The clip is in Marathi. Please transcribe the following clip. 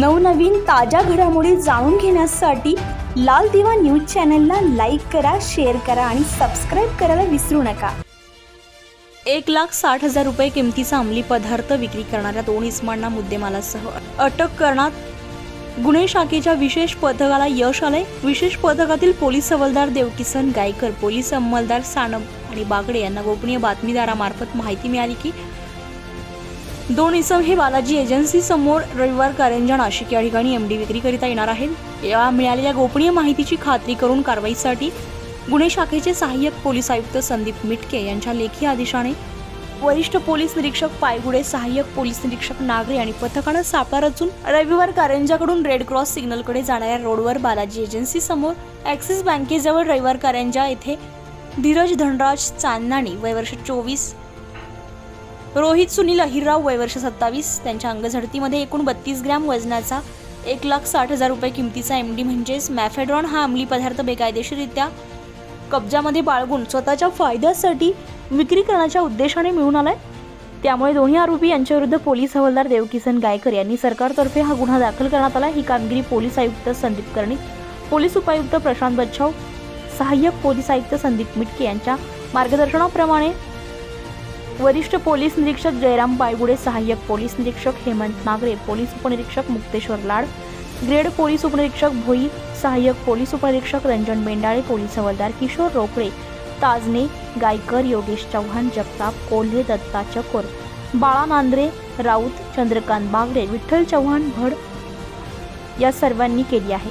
नवनवीन ताज्या घडामोडी जाणून घेण्यासाठी लाल दिवा न्यूज चॅनलला लाईक करा शेअर करा आणि सबस्क्राईब करायला विसरू नका. एक लाख साठ हजार रुपये किमतीचा अंमली पदार्थ विक्री करणाऱ्या दोन इस्मांना मुद्देमालासह अटक करण्यात गुन्हे शाखेच्या विशेष पथकाला यश आलंय. विशेष पथकातील पोलीस हवालदार देवकिसन गायकर पोलीस अंमलदार सानप आणि बागडे यांना गोपनीय बातमीदारामार्फत माहिती मिळाली की दोन इसम हे बालाजी एजन्सी समोर रविवार कारंजा नाशिक या ठिकाणी एमडी विक्रीकरिता येणार आहेत. या मिळालेल्या गोपनीय माहितीची खात्री करून कारवाईसाठी गुन्हे शाखेचे सहाय्यक पोलीस आयुक्त संदीप मिटके यांच्या लेखी आदेशाने वरिष्ठ पोलीस निरीक्षक पायगुडे सहाय्यक पोलीस निरीक्षक नागरे आणि पथकानं सापळा रचून रविवार कारंजाकडून रेड क्रॉस सिग्नलकडे जाणाऱ्या रोडवर बालाजी एजन्सी समोर ॲक्सिस बँकेजवळ रविवार कारंजा येथे धीरज धनराज चांदनाणी वय वर्ष चोवीस रोहित सुनील अहिरराव वय वर्ष सत्तावीस. त्यांच्या अंगझडतीमध्ये एकूण बत्तीस ग्रॅम वजनाचा एक लाख साठ हजार रुपये किमतीचा एम डी म्हणजेच मॅफेड्रॉन हा अंमली पदार्थ बेकायदेशीररित्या कब्जामध्ये बाळगून स्वतःच्या फायद्यासाठी विक्री करण्याच्या उद्देशाने मिळून आलाय. त्यामुळे दोन्ही आरोपी यांच्याविरुद्ध पोलीस हवालदार देवकिसन गायकर यांनी सरकारतर्फे हा गुन्हा दाखल करण्यात आला ही कामगिरी पोलीस आयुक्त संदीप कर्णिक पोलीस उपायुक्त प्रशांत बच्छाव सहाय्यक पोलीस आयुक्त संदीप मिटके यांच्या मार्गदर्शनाप्रमाणे वरिष्ठ पोलीस निरीक्षक जयराम बायगुडे सहाय्यक पोलीस निरीक्षक हेमंत नागरे पोलीस उपनिरीक्षक मुक्तेश्वर लाड ग्रेड पोलीस उपनिरीक्षक भोई सहाय्यक पोलीस उपनिरीक्षक रंजन बेंडाळे पोलीस हवालदार किशोर रोकडे ताजने गायकर योगेश चव्हाण जगताप कोल्हे दत्ता चकोर बाळा नांद्रे राऊत चंद्रकांत बागडे विठ्ठल चव्हाण भड या सर्वांनी केली आहे.